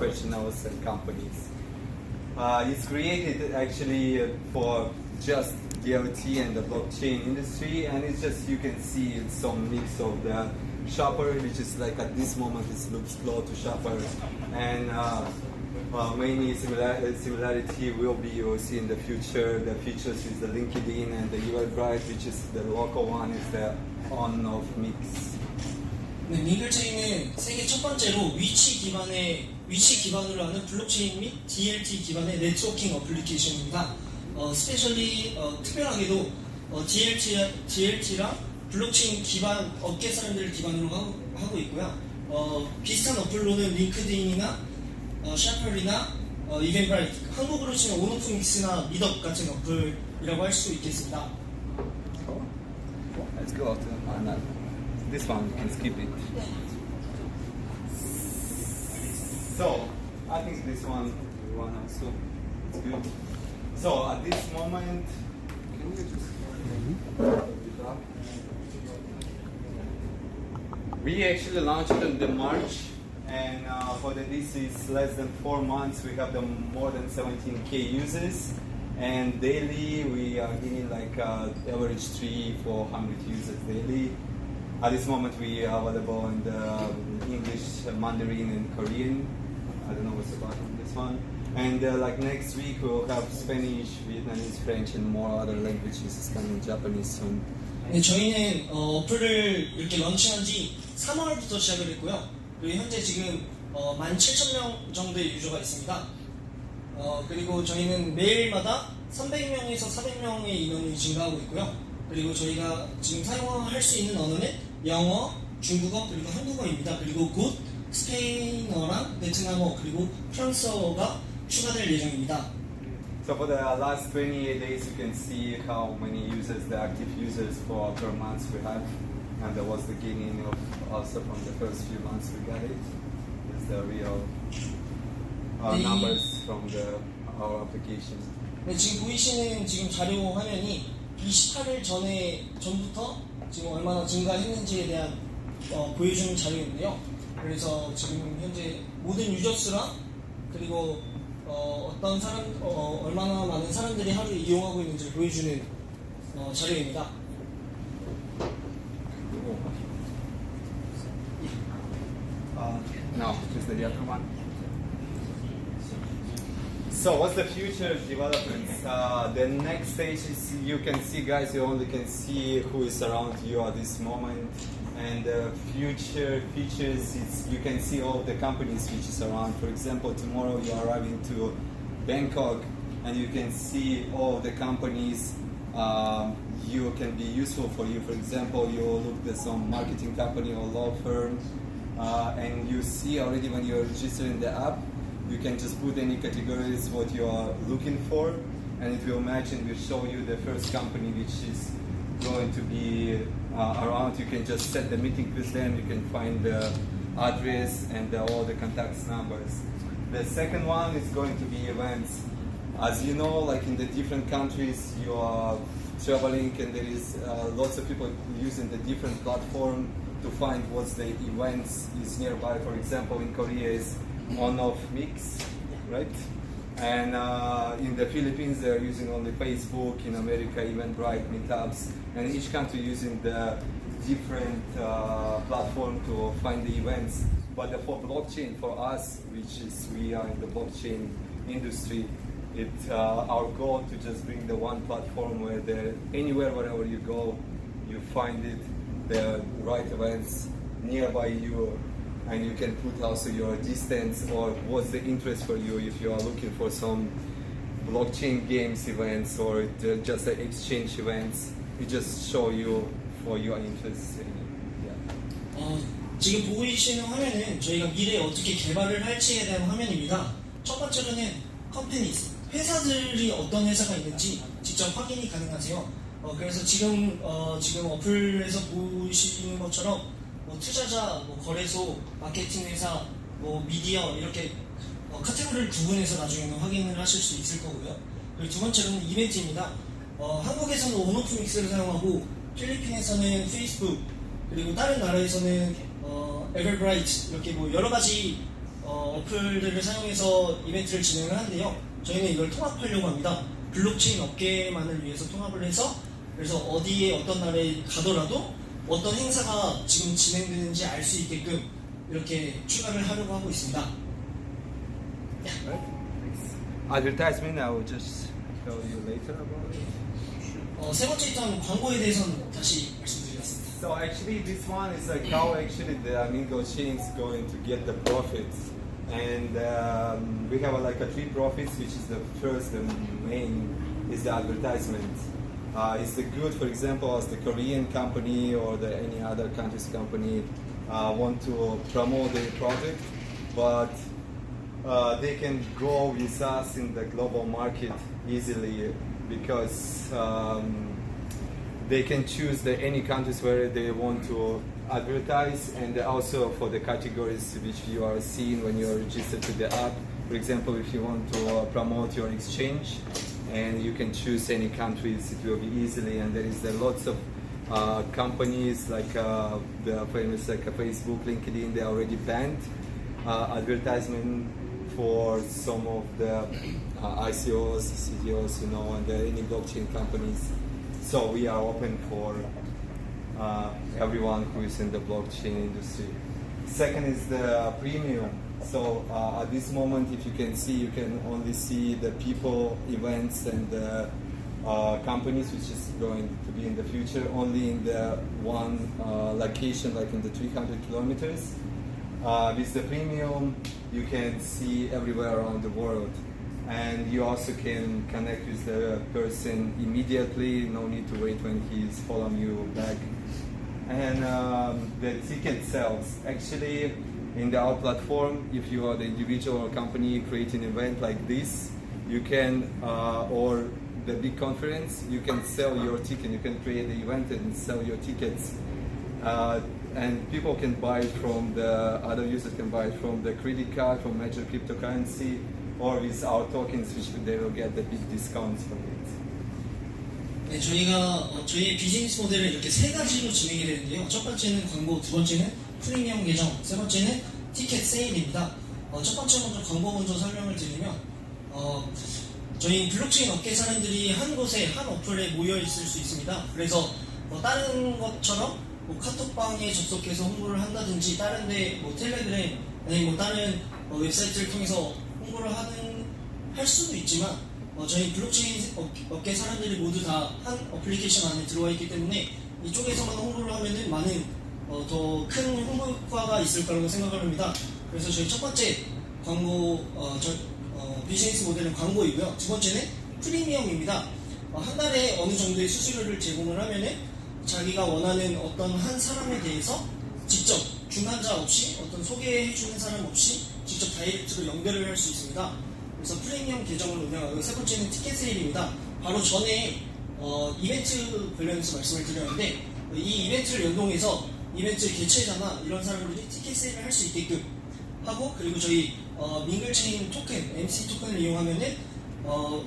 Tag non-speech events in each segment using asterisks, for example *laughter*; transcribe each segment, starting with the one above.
professionals and companies. Uh, it's created actually uh, for just DLT and the blockchain industry, and it's just you can see it's some mix of the shopper, which is like at this moment it looks close to shopper, and uh, uh, many similar, similarity will be you will see in the future. The features is the LinkedIn and the Eventbrite, which is the local one is the on-off mix. 네, 링글체인은 세계 첫 번째로 위치 기반의 위치 기반으로 하는 블록체인 및 DLT 기반의 네트워킹 어플리케이션입니다. 어, 스페셜리 어, 특별하게도 어, DLT, DLT랑 블록체인 기반 업계 사람들을 기반으로 하고, 하고 있고요. 어, 비슷한 어플로는 링크드인이나 어, 샤플이나 어, 이벤트라이트 한국으로 치면 온오프믹스나 미덕 같은 어플이라고 할 수 있겠습니다. Let's go to this one. You can skip it. So I think this one, one also, it's good. So at this moment, can you just We actually launched in the March, and uh, for the this is less than four months. We have the more than 17k users, and daily we are getting like uh, average three, four hundred users daily. At this moment, we are available in the English, Mandarin, and Korean. I don't know what's about on this one. And uh, like next week, we'll have Spanish, Vietnamese, French, and more other languages. It's coming Japanese soon. 네, 저희는 어, 어플을 이렇게 런칭한 지 3월부터 시작을 했고요. 그리고 현재 지금 어, 17,000명 정도의 유저가 있습니다. 어, 그리고 저희는 매일마다 300명에서 400명의 인원이 증가하고 있고요. 그리고 저희가 지금 사용할 수 있는 언어는 영어, 중국어, 그리고 한국어입니다. 그리고 곧 스페인어랑 베트남어, 그리고 프랑스어가 추가될 예정입니다. So for the last 28 days, you can see how many users, the active users for per month we have. And that was the beginning of also from the first few months we got it. It's the real uh, The- numbers from the our application. 네, 지금 보이시는 지금 자료 화면이 28일 전에 전부터 지금 얼마나 증가했는지에 대한 어, 보여주는 자료인데요. 그래서 지금 현재 모든 유저 수랑 그리고 어, 떤 사람 어, 얼마나 많은 사람들이 하루에 이용하고 있는지를 보여주는 어, 자료입니다. Uh, no, just the other one. So what's the future developments? Uh, the next stage is you can see guys, you only can see who is around you at this moment. And the future features is you can see all the companies which is around. For example, tomorrow you are arriving to Bangkok and you can see all the companies um, you can be useful for you. For example, you look at some marketing company or law firm uh, and you see already when you're registered in the app, you can just put any categories what you are looking for, and it will match and will show you the first company which is going to be uh, around. You can just set the meeting with them. You can find the address and all the contacts numbers. The second one is going to be events. As you know, like in the different countries, you are traveling, and there is uh, lots of people using the different platform to find what the events is nearby. For example, in Korea is on-off mix, right? And uh, in the Philippines, they're using only Facebook. In America, even Eventbrite, Meetups, and each country using the different uh, platform to find the events. But for blockchain, for us, which is we are in the blockchain industry, it uh, our goal to just bring the one platform where anywhere wherever you go, you find it the right events nearby you and you can put also your distance or what's the interest for you if you are looking for some blockchain games events or ju- just the exchange events we just show you for your interest yeah. 어, 지금 보고 계시는 화면은 저희가 미래에 어떻게 개발을 할지에 대한 화면입니다. 첫 번째로는 컴퍼니스, 회사들이 어떤 회사가 있는지 직접 확인이 가능하세요. 어, 그래서 지금 어, 지금 어플에서 보시는 것처럼 뭐 투자자, 뭐 거래소, 마케팅 회사, 뭐 미디어 이렇게 어, 카테고리를 구분해서 나중에는 확인을 하실 수 있을 거고요. 그리고 두 번째로는 이벤트입니다. 어, 한국에서는 온오프 믹스를 사용하고 필리핀에서는 페이스북 그리고 다른 나라에서는 어, 에버브라이트 이렇게 뭐 여러 가지 어, 어플들을 사용해서 이벤트를 진행을 하는데요. 저희는 이걸 통합하려고 합니다. 블록체인 업계만을 위해서 통합을 해서 그래서 어디에 어떤 날에 가더라도 어떤 행사가 지금 진행되는지 알 수 있게끔 이렇게 추가를 하려고 하고 있습니다. Advertisement, I will just tell you later about it. 어, 세 번째 있던 광고에 대해서는 다시 말씀드리겠습니다. So actually, this one is like how actually the Amigo chain is going to get the profits, and um, we have uh, like a three profits, which is the first, the main is the advertisement. Uh, it's the good, for example, as the Korean company or the any other country's company uh, want to promote their project, but uh, they can go with us in the global market easily because um, they can choose the any countries where they want to advertise and also for the categories which you are seeing when you are registered to the app. For example, if you want to uh, promote your exchange and you can choose any countries, it will be easily and there is uh, lots of uh, companies like uh, the famous like uh, Facebook, LinkedIn, they already banned uh, advertisement for some of the uh, ICOs, CDOs, you know, and any blockchain companies. So we are open for uh, everyone who is in the blockchain industry. Second is the premium. So uh, at this moment, if you can see, you can only see the people, events, and uh, companies, which is going to be in the future, only in the one uh, location, like in the 300 kilometers. Uh, with the premium, you can see everywhere around the world. And you also can connect with the person immediately, no need to wait when he's following you back. And um, the ticket sales, actually, in the our platform, if you are the individual or company creating an event like this, you can, uh, or the big conference, you can sell your ticket, you can create the event and sell your tickets. Uh, and people can buy it from the other users can buy it from the credit card from major cryptocurrency or with our tokens which they will get the big discounts from it 네, 저희가 어, 저희의 비즈니스 모델을 이렇게 세 가지로 진행이 되는데요. 첫 번째는 광고, 두 번째는 프리미엄 계정, 세 번째는 티켓 세일입니다. 어, 첫 번째 먼저 광고 먼저 설명을 드리면 어, 저희 블록체인 업계 사람들이 한 곳에 한 어플에 모여 있을 수 있습니다. 그래서 뭐 다른 것처럼 뭐 카톡방에 접속해서 홍보를 한다든지 다른데 뭐 텔레그램 아니 뭐 다른 어, 웹사이트를 통해서 홍보를 하는 할 수도 있지만 어, 저희 블록체인 업- 업계 사람들이 모두 다 한 어플리케이션 안에 들어와 있기 때문에 이쪽에서만 홍보를 하면은 많은 어, 더큰 홍보 효과가 있을 거라고 생각을 합니다. 그래서 저희 첫 번째 광고 어, 저, 어, 비즈니스 모델은 광고이고요. 두 번째는 프리미엄입니다. 어, 한 달에 어느 정도의 수수료를 제공을 하면은 자기가 원하는 어떤 한 사람에 대해서 직접 중간자 없이 어떤 소개해주는 사람 없이 직접 다이렉트로 연결을 할 수 있습니다. 그래서 프리미엄 계정을 운영하고 세 번째는 티켓 세일입니다. 바로 전에 어, 이벤트 관련해서 말씀을 드렸는데 이 이벤트를 연동해서 이벤트 개최자나 이런 사람들이 티켓 세일을 할 수 있게끔 하고 그리고 저희 어, 밍글체인 토큰, MC 토큰을 이용하면은 어,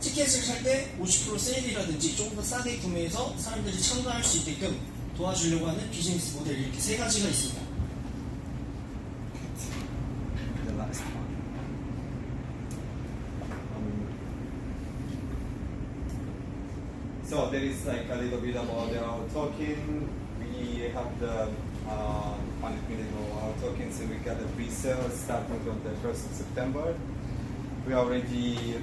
티켓을 살 때 50% 세일이라든지 조금 더 싸게 구매해서 사람들이 참가할 수 있게끔 도와주려고 하는 비즈니스 모델 이렇게 세 가지가 있습니다. so there is like a little bit about our token we have the uh, 100 million tokens and we got the pre-sale starting on the 1st of September we already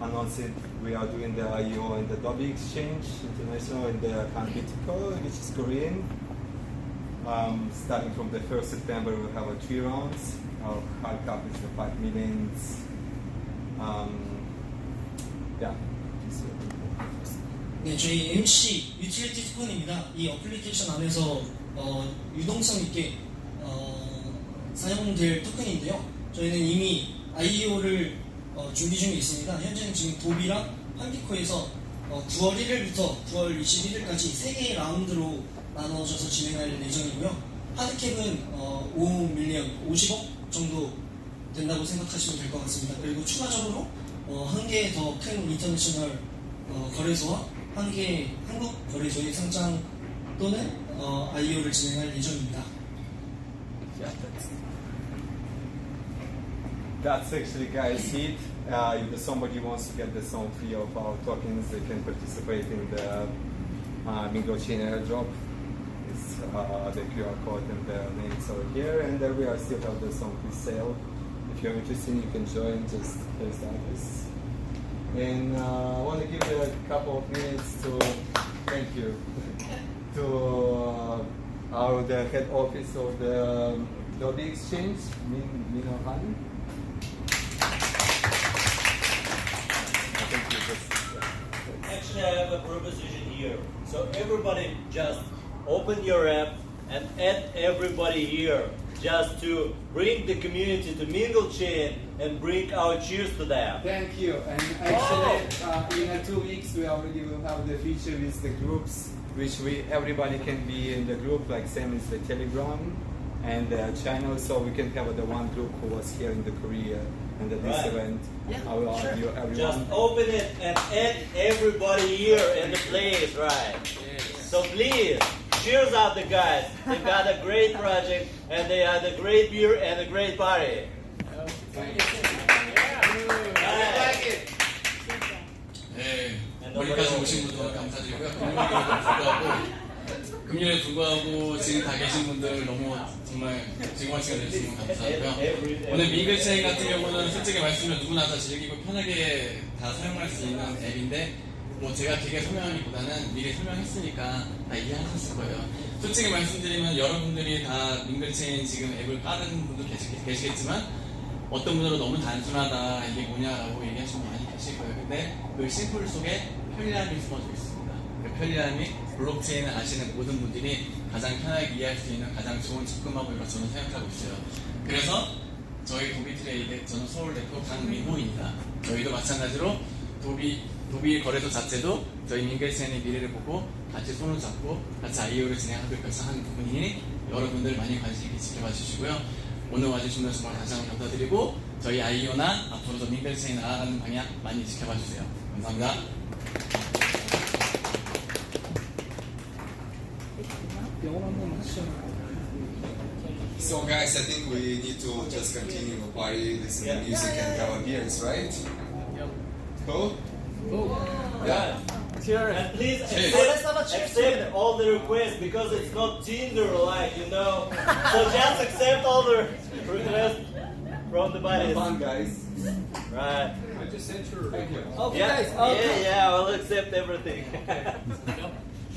announced it. We are doing the IEO and the Dobby Exchange International and the Kanbitiko, which is Korean. Um, starting from the 1st September, we'll have a three rounds. Our hard cap is the 5 millions. Um, yeah. 네, 저희 MC 유틸리티 토큰입니다. 이 어플리케이션 안에서 어, 유동성 있게 어, 사용될 토큰인데요. 저희는 이미 IEO를 어, 준비 중에 있습니다. 현재는 지금 도비랑 판디코에서 어, 9월 1일부터 9월 21일까지 세 개의 라운드로 나눠져서 진행할 예정이고요. 하드캡은 어, 5 밀리언, 50억 정도 된다고 생각하시면 될 것 같습니다. 그리고 추가적으로 어, 한개 더 큰 인터내셔널 어, 거래소와 한 개 한국 거래소의 상장 또는 어, IEO를 진행할 예정입니다. Yeah, that's that's actually guys it. Uh, if somebody wants to get the song free of our tokens, they can participate in the uh, Mingo Chain airdrop. It's uh, the QR code and the names over here, and then we are still have the song for sale. If you're interested, you can join. Just here's the address. And uh, I want to give you a couple of minutes to thank you *laughs* to uh, our the head office of the um, Exchange, Min Mino Han. Thank you. Just, Actually, I have a proposition here. So everybody just open your app and add everybody here just to bring the community to Mingle Chain and bring our cheers to them. Thank you. And actually, uh, in uh, two weeks, we already will have the feature with the groups, which we everybody can be in the group, like same as the Telegram and the channel, so we can have the one group who was here in the Korea and at this Right. event. Yeah, I will sure. add you everyone. Just open it and add everybody here in the place, right? So please, cheers out the guys. They got a great project and they had a great beer and a great party. 네, 여기까지 오신 분들 감사드리고요. 금요일에도 불구하고, 금요일에 불구하고 지금 다 계신 분들 너무 정말 즐거운 시간 내주시면 감사하고요. 오늘 미글체인 같은 경우는 솔직히 말씀드리면 누구나 다 즐기고 편하게 다 사용할 수 있는 앱인데, 뭐 제가 길게 설명하기보다는 미리 설명했으니까 다 이해하셨을 거예요. 솔직히 말씀드리면 여러분들이 다 민글체인 지금 앱을 까는 분도 계시, 계시 겠지만 어떤 분들은 너무 단순하다 이게 뭐냐라고 얘기하시는 분 많이 계실 거예요. 근데 그 심플 속에 편리함이 숨어져 있습니다. 그 편리함이 블록체인을 아시는 모든 분들이 가장 편하게 이해할 수 있는 가장 좋은 접근방법이라고 저는 생각하고 있어요. 그래서 저희 도비 트레이드 저는 서울 대표 강민호입니다. 저희도 마찬가지로 도비 도비 거래소 자체도 저희 민글체인의 미래를 보고 같이 손을 잡고 같이 아이오를 진행하기로 결정한 부분이니 여러분들 많이 관심 있게 지켜봐 주시고요. 오늘 와주신 분 정말 다시 한번 감사드리고 저희 아이오나 앞으로도 민글체인 나아가는 방향 많이 지켜봐 주세요. 감사합니다. So guys, I think we need to just continue the party, listen to music and have a beers, right? Cool? Yeah. And please Cheers. accept, accept all the requests because it's not Tinder like, you know. So just accept all the requests from the Have buddies. fun guys. Right. I just sent you. Thank you. Okay, Yeah, guys. Yeah, yeah, I'll accept everything. *laughs*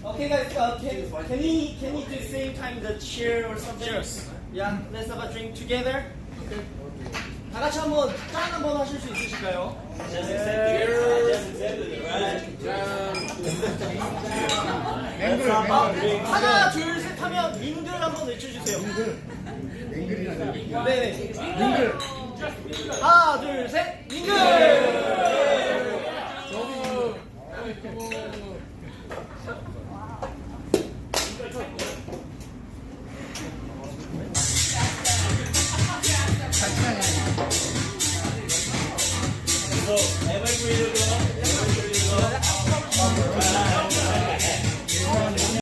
Okay, guys. Uh, can can we can we do same time the cheer or something? Cheers. Yeah. Let's have a drink together. 다 같이 한번 짠 한번 하실 수 있으실까요? 하나 둘 셋 하면 민글 한번 외쳐주세요. 민글. 네네. 민글. 하나 둘 셋. 민글.